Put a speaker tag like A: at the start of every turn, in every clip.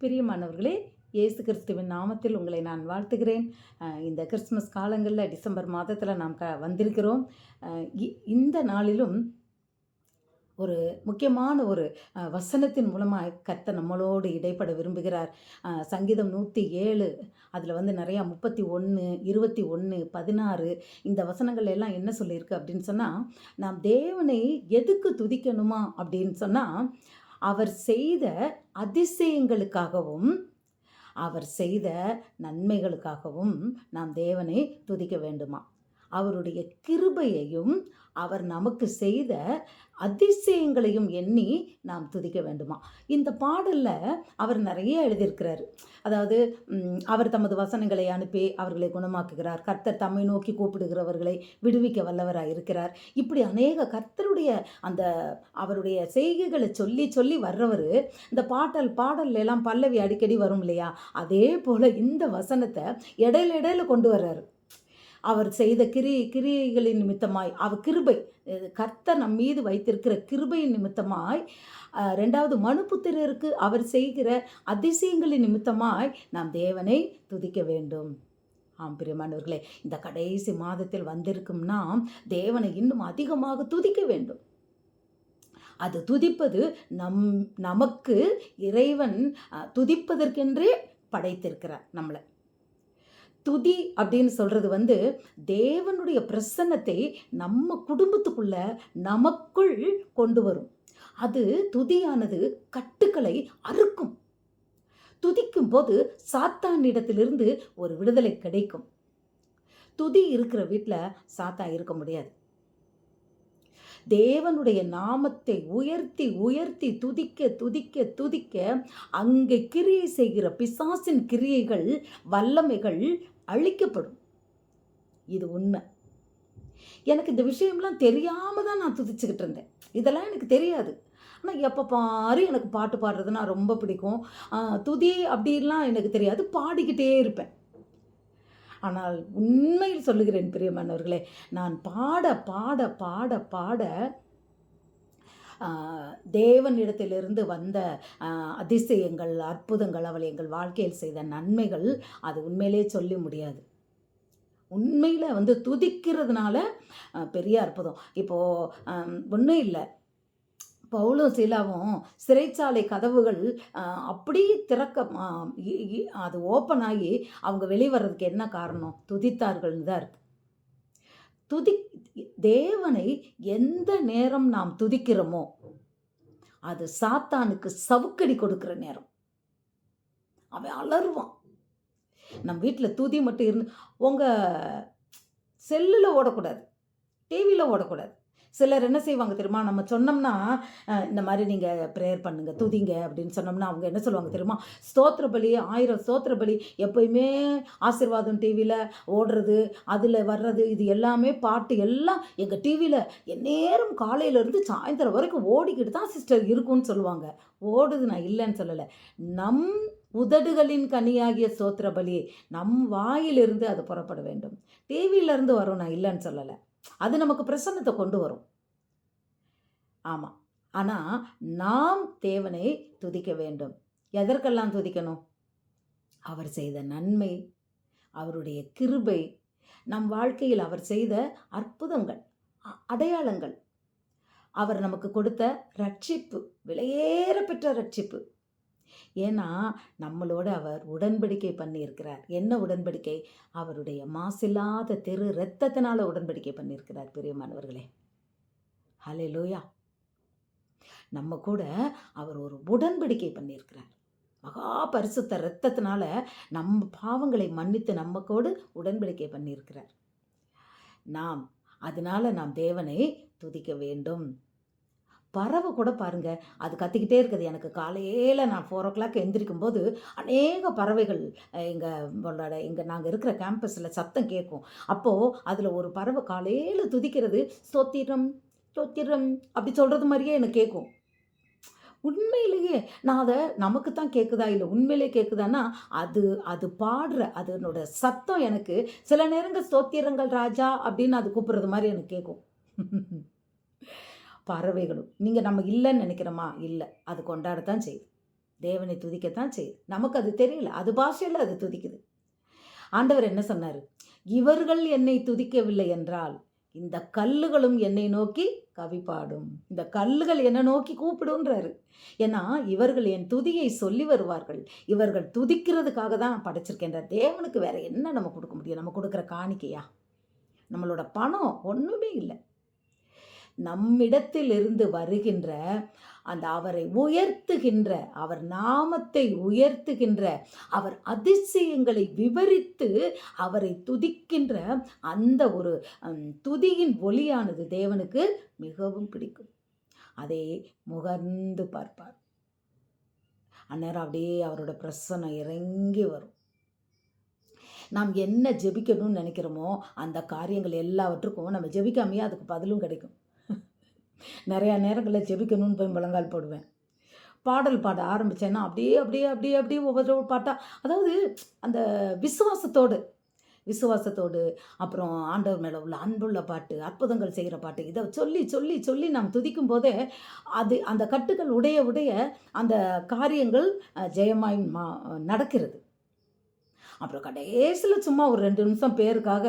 A: பிரியமானவர்களே இயேசு கிறிஸ்துவின் நாமத்தில் உங்களை நான் வாழ்த்துகிறேன். இந்த கிறிஸ்மஸ் காலங்களில் டிசம்பர் மாதத்தில் நாம் க வந்திருக்கிறோம். இ- இந்த நாளிலும் ஒரு முக்கியமான ஒரு வசனத்தின் மூலமாக கத்த நம்மளோடு இடைப்பட விரும்புகிறார். சங்கீதம் நூற்றி ஏழு அதில் வந்து நிறையா முப்பத்தி ஒன்று இருபத்தி ஒன்று பதினாறு இந்த வசனங்கள் எல்லாம் என்ன சொல்லியிருக்கு அப்படின்னு சொன்னால் நாம் தேவனை எதுக்கு துதிக்கணுமா அப்படின்னு சொன்னால் அவர் செய்த அதிசயங்களுக்காகவும் அவர் செய்த நன்மைகளுக்காகவும் நாம் தேவனை துதிக்க வேண்டுமா அவருடைய கிருபையையும் அவர் நமக்கு செய்த அதிசயங்களையும் எண்ணி நாம் துதிக்க வேண்டுமா? இந்த பாடலில் அவர் நிறைய எழுதியிருக்கிறாரு. அதாவது அவர் தமது வசனங்களை அனுப்பி அவர்களை குணமாக்குகிறார். கர்த்தர் தம்மை நோக்கி கூப்பிடுகிறவர்களை விடுவிக்க வல்லவராக இருக்கிறார். இப்படி அநேக கர்த்தருடைய அந்த அவருடைய செய்கைகளை சொல்லி சொல்லி வர்றவர் இந்த பாட்டல் பாடல்ல எல்லாம் பல்லவி அடிக்கடி வரும் இல்லையா? அதே போல் இந்த வசனத்தை இடையில இடையில கொண்டு வர்றாரு. அவர் செய்த கிரி கிரியைகளின் நிமித்தமாய் அவர் கிருபை கர்த்த நம் மீது வைத்திருக்கிற கிருபையின் நிமித்தமாய் ரெண்டாவது மனுபுத்திரருக்கு அவர் செய்கிற அதிசயங்களின் நிமித்தமாய் நாம் தேவனை துதிக்க வேண்டும். ஆம் பிரியமானவர்களே இந்த கடைசி மாதத்தில் வந்திருக்கும்னா தேவனை இன்னும் அதிகமாக துதிக்க வேண்டும். அது துதிப்பது நம் நமக்கு இறைவன் துதிப்பதற்கென்றே படைத்திருக்கிறார் நம்மளை. துதி அப்படின்னு சொல்கிறது வந்து தேவனுடைய பிரசன்னத்தை நம்ம குடும்பத்துக்குள்ள நமக்குள் கொண்டு வரும். அது துதியானது கட்டுக்களை அறுக்கும். துதிக்கும் போது சாத்தானிடத்திலிருந்து ஒரு விடுதலை கிடைக்கும். துதி இருக்கிற வீட்டில் சாத்தா இருக்க முடியாது. தேவனுடைய நாமத்தை உயர்த்தி உயர்த்தி துதிக்க துதிக்க துதிக்க அங்கே கிரியை செய்கிற பிசாசின் கிரியைகள் வல்லமைகள் அழிக்கப்படும். இது உண்மை. எனக்கு இந்த விஷயம்லாம் தெரியாமல் தான் நான் துதிச்சுக்கிட்டு இருந்தேன். இதெல்லாம் எனக்கு தெரியாது. ஆனால் எப்போ பாரு எனக்கு பாட்டு பாடுறதுனா ரொம்ப பிடிக்கும். துதி அப்படிலாம் எனக்கு தெரியாது. பாடிக்கிட்டே இருப்பேன். ஆனால் உண்மையில் சொல்லுகிறேன் பிரியமானவர்களே நான் பாட பாட பாட பாட தேவனிடத்திலிருந்து வந்த அதிசயங்கள் அற்புதங்கள் அவள் எங்கள் வாழ்க்கையில் செய்த நன்மைகள் அது உண்மையிலே சொல்ல முடியாது. உண்மையில் வந்து துதிக்கிறதுனால பெரிய அற்புதம். இப்போது ஒன்றும் இல்லை. பவுலும் சீலாவும் சிறைச்சாலை கதவுகள் அப்படியே திறக்க இ- அது ஓப்பன் ஆகி அவங்க வெளியே வர்றதுக்கு என்ன காரணம்? துதித்தார்கள்னு தான் இருக்கு. துதி தேவனை எந்த நேரம் நாம் துதிக்கிறோமோ அது சாத்தானுக்கு சவுக்கடி கொடுக்குற நேரம். அவன் அலறுவான். நம்ம வீட்டில் துதி மட்டும் இருந்து உங்கள் செல்லில் ஓடக்கூடாது டிவியில் ஓடக்கூடாது. சிலர் என்ன செய்வாங்க தெரியுமா? நம்ம சொன்னோம்னா இந்த மாதிரி நீங்கள் ப்ரேயர் பண்ணுங்க துதிங்க அப்படின்னு சொன்னோம்னா அவங்க என்ன சொல்லுவாங்க தெரியுமா? ஸ்தோத்திர பலி ஆயிரம் ஸ்தோத்திர பலி எப்பயுமே ஆசீர்வாதம் டிவியில் ஓடுறது அதில் வர்றது இது எல்லாமே பாட்டு எல்லாம் எங்கள் டிவியில் எந்நேரம் காலையிலேருந்து சாயந்தரம் வரைக்கும் ஓடிக்கிட்டு தான் சிஸ்டர் இருக்கும்னு சொல்லுவாங்க. ஓடுது நான் இல்லைன்னு சொல்லலை. நம் உதடுகளின் கனியாகிய சோத்திர பலி நம் வாயிலிருந்து அது புறப்பட வேண்டும். டிவியிலேருந்து வரும் நான் இல்லைன்னு சொல்லலை. அது நமக்கு பிரசன்னத்தை கொண்டு வரும். ஆமாம் ஆனால் நாம் தேவனை துதிக்க வேண்டும். எதற்கெல்லாம் துதிக்கணும்? அவர் செய்த நன்மை அவருடைய கிருபை நம் வாழ்க்கையில் அவர் செய்த அற்புதங்கள் அ- அடையாளங்கள். அவர் நமக்கு கொடுத்த ரட்சிப்பு விலையேற பெற்ற ரட்சிப்பு. ஏன்னா நம்மளோட அவர் உடன்படிக்கை பண்ணியிருக்கிறார். என்ன உடன்படிக்கை? அவருடைய மாசில்லாத திரு இரத்தத்தினால உடன்படிக்கை பண்ணியிருக்கிறார் பிரியமானவர்களே. ஹலே லோயா நம்ம கூட அவர் ஒரு உடன்படிக்கை பண்ணியிருக்கிறார். மகா பரிசுத்த இரத்தத்தினால நம்ம பாவங்களை மன்னித்து நம்மக்கோடு உடன்படிக்கை பண்ணியிருக்கிறார். நாம் அதனால நாம் தேவனை துதிக்க வேண்டும். பறவை கூட பாருங்கள் அது கத்திக்கிட்டே இருக்குது. எனக்கு காலையில் நான் ஃபோர் ஓ கிளாக் எந்திரிக்கும் போது அநேக பறவைகள் எங்கள் எங்கள் நாங்கள் இருக்கிற கேம்பஸில் சத்தம் கேட்கும் அப்போது அதில் ஒரு பறவை காலையில் துதிக்கிறது ஸ்தோத்திரம் ஸ்தோத்திரம் அப்படி சொல்கிறது மாதிரியே எனக்கு கேட்கும் உண்மையிலேயே நான் அதை நமக்கு தான் கேட்குதா இல்லை உண்மையிலே கேட்குதான்னா அது அது பாடுற அதனோட சத்தம் எனக்கு சில நேரங்கள் ஸ்தோத்திரங்கள் ராஜா அப்படின்னு அது கூப்பிட்றது மாதிரி எனக்கு கேட்கும் பறவைகளும். நீங்கள் நம்ம இல்லைன்னு நினைக்கிறோமா? இல்லை. அது கொண்டாடத்தான் செய்யுது. தேவனை துதிக்கத்தான் செய்யுது. நமக்கு அது தெரியல. அது பாஷையில் அது துதிக்குது. ஆண்டவர் என்ன சொன்னார்? இவர்கள் என்னை துதிக்கவில்லை என்றால் இந்த கல்லுகளும் என்னை நோக்கி கவி பாடும் இந்த கல்லுகள் என்னை நோக்கி கூப்பிடுன்றாரு ஏன்னா இவர்கள் என் துதியை சொல்லி வருவார்கள். இவர்கள் துதிக்கிறதுக்காக தான் படைச்சிருக்கின்ற தேவனுக்கு வேற என்ன நம்ம கொடுக்க முடியும்? நம்ம கொடுக்குற காணிக்கையா? நம்மளோட பணம் ஒன்றுமே இல்லை. நம்மிடத்திலிருந்து வருகின்ற அந்த அவரை உயர்த்துகின்ற அவர் நாமத்தை உயர்த்துகின்ற அவர் அதிசயங்களை விவரித்து அவரை துதிக்கின்ற அந்த ஒரு துதியின் ஒளியானது தேவனுக்கு மிகவும் பிடிக்கும். அதை முகர்ந்து பார்ப்பார். அந்நேரம் அப்படியே அவரோட பிரசனம் இறங்கி வரும். நாம் என்ன ஜெபிக்கணும்னு நினைக்கிறோமோ அந்த காரியங்கள் எல்லாவற்றுக்கும் நம்ம ஜெபிக்காமையே அதுக்கு பதிலும் கிடைக்கும். நிறையா நேரங்களில் ஜெபிக்கணும்னு போய் முழங்கால் போடுவேன். பாடல் பாட ஆரம்பித்தேன்னா அப்படியே அப்படியே அப்படியே அப்படியே ஒவ்வொரு பாட்டாக அதாவது அந்த விசுவாசத்தோடு விசுவாசத்தோடு அப்புறம் ஆண்டவர் மேலே உள்ள அன்புள்ள பாட்டு அற்புதங்கள் செய்கிற பாட்டு இதை சொல்லி சொல்லி சொல்லி நாம் துதிக்கும் போதே அது அந்த கட்டுகள் உடைய உடைய அந்த காரியங்கள் ஜெயமாய் மா நடக்கிறது. அப்புறம் கடைசியில் சும்மா ஒரு ரெண்டு நிமிஷம் பேருக்காக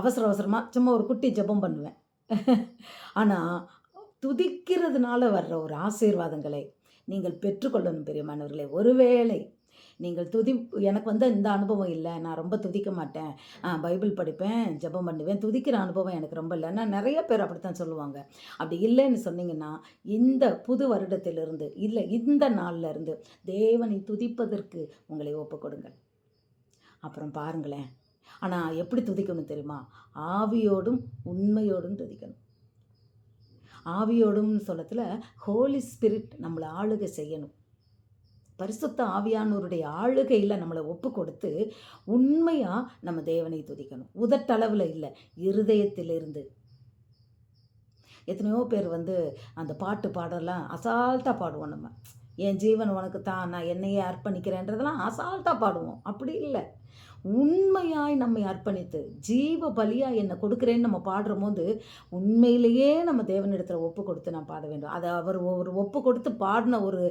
A: அவசர அவசரமாக சும்மா ஒரு குட்டி ஜெபம் பண்ணுவேன். ஆனால் துதிக்கிறதுனால வர்ற ஒரு ஆசீர்வாதங்களை நீங்கள் பெற்றுக்கொள்ளணும் பெரியமானவர்களே. ஒருவேளை நீங்கள் துதி எனக்கு வந்து இந்த அனுபவம் இல்லை நான் ரொம்ப துதிக்க மாட்டேன். ஆ, பைபிள் படிப்பேன் ஜெபம் பண்ணுவேன் துதிக்கிற அனுபவம் எனக்கு ரொம்ப இல்லை. நான் நிறைய பேர் அப்படித்தான் சொல்லுவாங்க. அப்படி இல்லைன்னு சொன்னீங்கன்னா இந்த புது வருடத்திலிருந்து இல்லை இந்த நாளில் இருந்து தேவனை துதிப்பதற்கு உங்களை ஒப்பு கொடுங்கள். அப்புறம் பாருங்களேன். ஆனால் எப்படி துதிக்கணும் தெரியுமா? ஆவியோடும் உண்மையோடும் துதிக்கணும். ஆவியோடும் சொல்லத்தில் ஹோலி ஸ்பிரிட் நம்மளை ஆளுகை செய்யணும். பரிசுத்த ஆவியானோருடைய ஆளுகையில் நம்மளை ஒப்பு கொடுத்து உண்மையாக நம்ம தேவனை துதிக்கணும். உதட்டளவில் இல்லை இருதயத்திலிருந்து. எத்தனையோ பேர் வந்து அந்த பாட்டு பாடலாம் அசால்ட்டாக பாடுவோம் நம்ம. என் ஜீவன் உனக்கு தான் நான் என்னையே அர்ப்பணிக்கிறேன்றதெல்லாம் அசால்ட்டாக பாடுவோம். அப்படி இல்லை. உண்மையாய் நம்மை அர்ப்பணித்து ஜீவ பலியாக என்னை கொடுக்குறேன்னு நம்ம பாடுற போது உண்மையிலேயே நம்ம தேவனிடத்தில் ஒப்பு கொடுத்து நான் பாட வேண்டும். அதை அவர் ஒரு ஒப்பு கொடுத்து பாடின ஒரு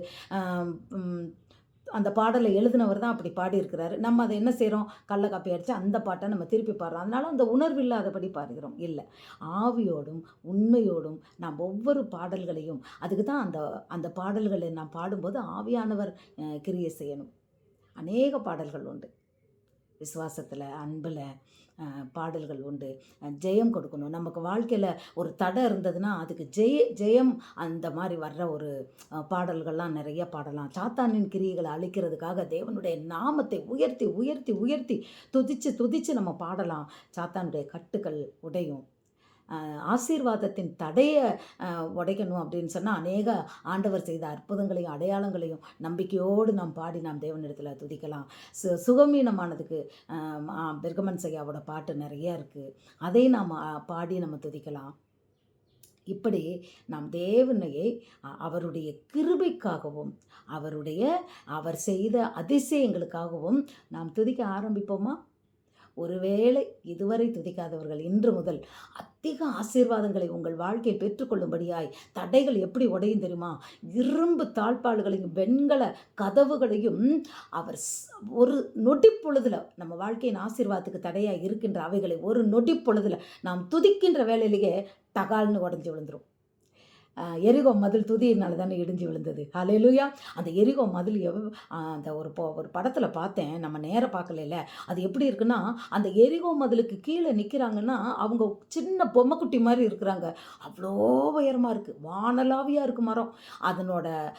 A: அந்த பாடலை எழுதினவர் தான் அப்படி பாடியிருக்கிறாரு. நம்ம அதை என்ன செய்கிறோம் கள்ள காப்பி அடித்து அந்த பாட்டை நம்ம திருப்பி பாடுறோம். அதனால அந்த உணர்வு இல்லாதபடி பாடுகிறோம். இல்லை. ஆவியோடும் உண்மையோடும் நாம் ஒவ்வொரு பாடல்களையும் அதுக்கு தான் அந்த அந்த பாடல்களை நாம் பாடும்போது ஆவியானவர் கிரியை செய்யணும். அநேக பாடல்கள் உண்டு. விசுவாசத்தில் அன்பில் பாடல்கள் உண்டு. ஜெயம் கொடுக்கணும். நமக்கு வாழ்க்கையில் ஒரு தடை இருந்ததுன்னா அதுக்கு ஜெய ஜெயம் அந்த மாதிரி வர்ற ஒரு பாடல்கள்லாம் நிறைய பாடலாம். சாத்தானின் கிரியைகளை அழிக்கிறதுக்காக தேவனுடைய நாமத்தை உயர்த்தி உயர்த்தி உயர்த்தி துதித்து துதித்து நம்ம பாடலாம். சாத்தானுடைய கட்டுக்கள் உடையும். ஆசீர்வாதத்தின் தடையை உடைக்கணும் அப்படின்னு சொன்னால் அநேக ஆண்டவர் செய்த அற்புதங்களையும் அடையாளங்களையும் நம்பிக்கையோடு நாம் பாடி நாம் தேவனிடத்தில் துதிக்கலாம். சு சுகமீனமானதுக்கு பிரகமன் பெர்கமன் செய்யாவோட பாட்டு நிறைய இருக்குது அதை நாம் பாடி நம்ம துதிக்கலாம். இப்படி நாம் தேவனையை அவருடைய கிருபைக்காகவும் அவருடைய அவர் செய்த அதிசயங்களுக்காகவும் நாம் துதிக்க ஆரம்பிப்போமா? ஒருவேளை இதுவரை துதிக்காதவர்கள் இன்று முதல் அதிக ஆசீர்வாதங்களை உங்கள் வாழ்க்கையில் பெற்றுக்கொள்ளும்படியாய் தடைகள் எப்படி உடையும் தெரியுமா? இரும்பு தாழ்பாடுகளையும் வெண்கல கதவுகளையும் அவர் ஒரு நொடி நம்ம வாழ்க்கையின் ஆசீர்வாதத்துக்கு தடையாக இருக்கின்ற அவைகளை ஒரு நொடி நாம் துதிக்கின்ற வேலையிலேயே டகால்னு உடஞ்சி விழுந்துடும் எரிகோ மதில் துதியினால தானே இடிஞ்சு விழுந்தது. அலையிலுயா அந்த எரிகோ மதில் எவ் அந்த ஒரு ப- ஒரு படத்தில் பார்த்தேன். நம்ம நேரம் பார்க்கல அது எப்படி இருக்குன்னா அந்த எரிகோ மதிலுக்கு கீழே நிற்கிறாங்கன்னா அவங்க சின்ன பொம்மைக்குட்டி மாதிரி இருக்கிறாங்க. அவ்வளோ உயரமாக இருக்குது வானலாவியாக இருக்குது மரம். அதனோட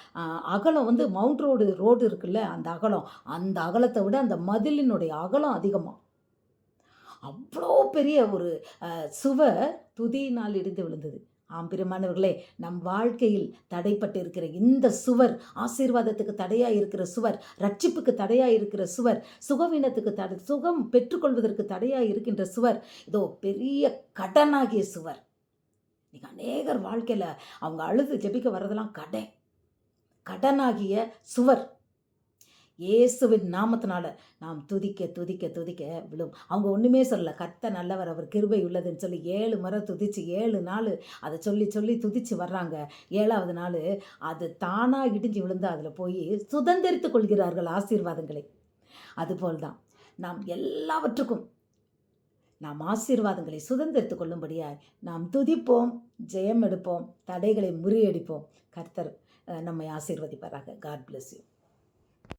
A: அகலம் வந்து மவுண்ட் ரோடு ரோடு இருக்குல்ல அந்த அகலம். அந்த அகலத்தை விட அந்த மதிலினுடைய அகலம் அதிகமாக அவ்வளோ பெரிய ஒரு சுவை சுவர் துதியினால் இடிந்து விழுந்தது. ஆம் பெருமானவர்களே நம் வாழ்க்கையில் தடைப்பட்டு இருக்கிற இந்த சுவர் ஆசீர்வாதத்துக்கு தடையாக இருக்கிற சுவர் ரட்சிப்புக்கு தடையாக இருக்கிற சுவர் சுகவீனத்துக்கு தடை சுகம் பெற்றுக்கொள்வதற்கு தடையாக இருக்கின்ற சுவர் இதோ பெரிய கடனாகிய சுவர். நீங்கள் அநேகர் வாழ்க்கையில் அவங்க அழுது ஜெபிக்க வர்றதெல்லாம் கடை. கடனாகிய சுவர். இயேசுவின் நாமத்தினால நாம் துதிக்க துதிக்க துதிக்க விழும். அவங்க ஒன்றுமே சொல்லல. கத்த நல்லவர் அவர் கிருபை உள்ளதுன்னு சொல்லி ஏழு முறை துதிச்சு ஏழு நாள் அதை சொல்லி சொல்லி துதிச்சு வர்றாங்க. ஏழாவது நாள் அது தானாக இடிஞ்சு விழுந்து அதில் போய் சுதந்திரித்து கொள்கிறார்கள் ஆசீர்வாதங்களை. அதுபோல் தான் நாம் எல்லாவற்றுக்கும் நாம் ஆசீர்வாதங்களை சுதந்திரித்து கொள்ளும்படியாய் நாம் துதிப்போம் ஜெயம் எடுப்போம் தடைகளை முறியடிப்போம். கர்த்தர் நம்மை ஆசீர்வதிப்பாராக. God bless you